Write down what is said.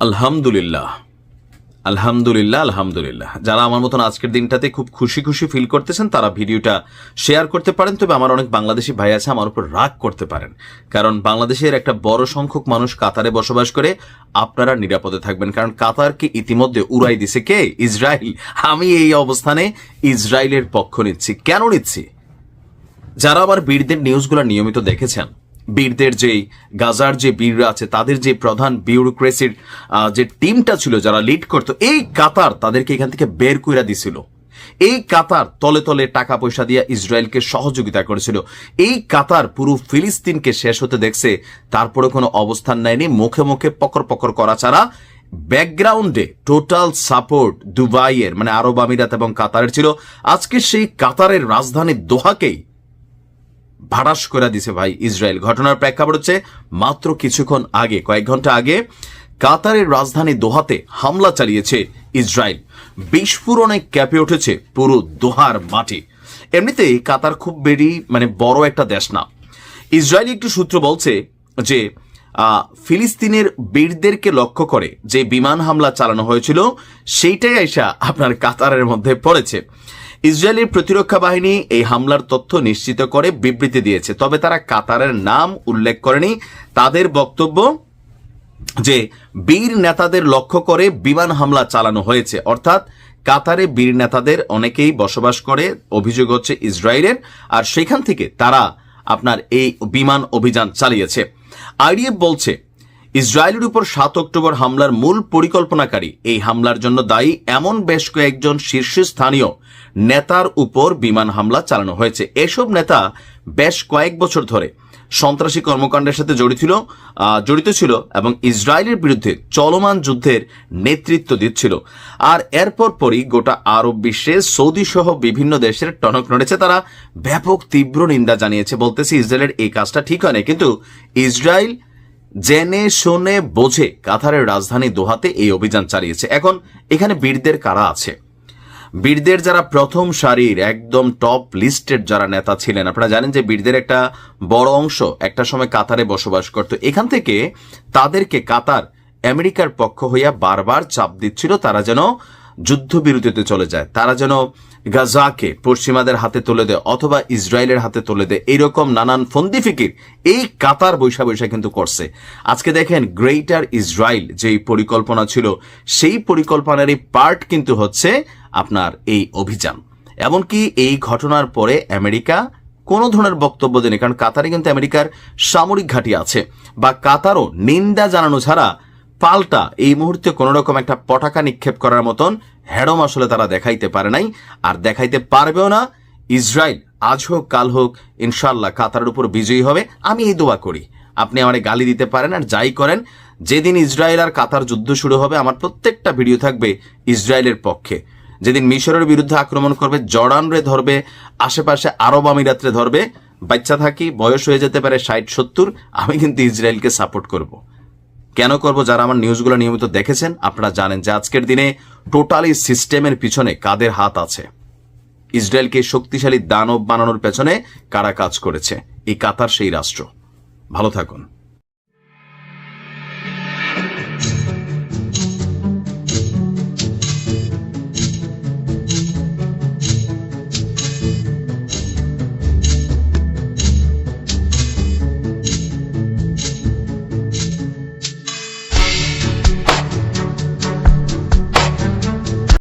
আলহামদুলিল্লাহ। আলহামদুলিল্লাহ আলহামদুলিল্লাহ। যারা আমার মতন আজকের দিনটাতে খুব খুশি খুশি ফিল করতেছেন, তারা ভিডিওটা শেয়ার করতে পারেন। তবে আমার অনেক বাংলাদেশি ভাই আছে, আমার উপর রাগ করতে পারেন। কারণ বাংলাদেশের একটা বড় সংখ্যক মানুষ কাতারে বসবাস করে, আপনারা নিরাপদে থাকবেন। কারণ কাতারকে ইতিমধ্যে উড়াই দিছে কে? ইসরায়েল আমি এই অবস্থানে ইসরায়েলের পক্ষ নিচ্ছি। কেন নিচ্ছি? যারা আবার বীরদের নিউজগুলো নিয়মিত দেখেছেন বীরদের যে গাজার যে বীররা আছে, তাদের যে প্রধান বিউরোক্রেসির যে টিমটা ছিল যারা লিড করতো, এই কাতার তাদেরকে এখান থেকে বের কইরা দিছিল। এই কাতার তলে তলে টাকা পয়সা দিয়ে ইসরায়েলকে সহযোগিতা করেছিল। এই কাতার পুরো ফিলিস্তিনকে শেষ হতে দেখছে তারপরে কোনো অবস্থান নেয়নি, মুখে মুখে পকর পকর করা ছাড়া। ব্যাকগ্রাউন্ডে টোটাল সাপোর্ট দুবাইয়ের মানে আরব আমিরাত এবং কাতারের ছিল। আজকে সেই কাতারের রাজধানী দোহাকেই ভাড়াস করে দিছে ভাই ইসরায়েল। ঘটনার প্রেক্ষাপট হচ্ছে মাত্র কিছুক্ষণ আগে, কয়েক ঘণ্টা আগে, কাতারের রাজধানী দোহাতে হামলা চালিয়েছে ইসরায়েল। বিস্ফোরণে ক্যাপে উঠেছে পুরো দোহার মাটি এমনিতেই কাতার খুব বেরি মানে বড় একটা দেশ না। ইসরায়েলি একটু সূত্র বলছে যে ফিলিস্তিনের বীরদেরকে লক্ষ্য করে যে বিমান হামলা চালানো হয়েছিল, সেইটাই আইসা আপনার কাতারের মধ্যে পড়েছে। ইসরায়েলের প্রতিরক্ষা বাহিনী এই হামলার তথ্য নিশ্চিত করে বিবৃতি দিয়েছে। তবে তারা কাতারের নাম উল্লেখ করেনি। তাদের বক্তব্য যে, বীর নেতাদের লক্ষ্য করে বিমান হামলা চালানো হয়েছে। অর্থাৎ, কাতারে বীর নেতাদের অনেকেই বসবাস করে, অভিযোগ হচ্ছে ইসরায়েলের। আর সেখান থেকে তারা আপনার এই বিমান অভিযান চালিয়েছে। আইডিএফ বলছে ইসরায়েলের উপর সাত অক্টোবর হামলার মূল পরিকল্পনাকারী। এই হামলার জন্য দায়ী এমন বেশ কয়েকজন শীর্ষস্থানীয় নেতার উপর বিমান হামলা চালানো হয়েছে। এসব নেতা বেশ কয়েক বছর ধরে সন্ত্রাসী কর্মকাণ্ডের সাথে জড়িত ছিল জড়িত ছিল এবং ইসরায়েলের বিরুদ্ধে চলমান যুদ্ধের নেতৃত্ব দিচ্ছিল। আর এরপর পরই গোটা আরব বিশ্বে সৌদি সহ বিভিন্ন দেশের টনক নড়েছে। তারা ব্যাপক তীব্র নিন্দা জানিয়েছে বলতেছে, ইসরায়েলের এই কাজটা ঠিক হয় না কিন্তু ইসরায়েল জেনে শুনে বোঝে কাতারের রাজধানী দোহাতে এই অভিযান চালিয়েছে। এখন এখানে বীরদের কারা আছে? বীরদের যারা প্রথম সারির একদম টপ লিস্টেড যারা নেতা ছিলেন, আপনারা জানেন যে বীরদের একটা বড় অংশ একটা সময় কাতারে বসবাস করত। এখান থেকে তাদেরকে কাতার আমেরিকার পক্ষ হইয়া বারবার চাপ দিচ্ছিল, তারা যেন যুদ্ধবিরতিতে চলে যায়। তারা যেন গাজাকে পশ্চিমাদের হাতে তুলে দেয় অথবা ইসরায়েলের হাতে তুলে দেয়। এইরকম নানান ফন্দি ফিকির এই কাতার বৈশা বৈশা কিন্তু করছে। আজকে দেখেন গ্রেটার ইসরায়েল যেই পরিকল্পনা ছিল, সেই পরিকল্পনারই পার্ট কিন্তু হচ্ছে আপনার এই অভিযান। এমনকি এই ঘটনার পরে আমেরিকা কোনো ধরনের বক্তব্য দেয়নি, কারণ কাতারে কিন্তু আমেরিকার সামরিক ঘাঁটি আছে। বা কাতারও নিন্দা জানানো ছাড়া পাল্টা এই মুহূর্তে কোনো রকম একটা পটাকা নিক্ষেপ করার মতন হ্যাডম আসলে তারা দেখাইতে পারে নাই, আর দেখাইতে পারবেও না। ইসরায়েল, আজ হোক, কাল হোক ইনশাল্লাহ কাতারের উপর বিজয়ী হবে। আমি এই দোয়া করি। আপনি আমারে গালি দিতে পারেন আর যাই করেন। যেদিন ইসরায়েল আর কাতার যুদ্ধ শুরু হবে, আমার প্রত্যেকটা ভিডিও থাকবে ইসরায়েলের পক্ষে। যেদিন মিশরের বিরুদ্ধে আক্রমণ করবে, জর্ডানরে ধরবে, আশেপাশে আরব আমিরাতরে ধরবে, বাচ্চা থাকি, বয়স হয়ে যেতে পারে ষাট, সত্তর, আমি কিন্তু ইসরায়েলকে সাপোর্ট করব। কেন করব যারা আমার নিউজগুলো নিয়মিত দেখেছেন, আপনারা জানেন যে আজকের দিনে টোটালি সিস্টেমের পিছনে কাদের হাত আছে। ইসরায়েলকে শক্তিশালী দানব বানানোর পেছনে কারা কাজ করেছে, এই কাতার সেই রাষ্ট্র। ভালো থাকুন।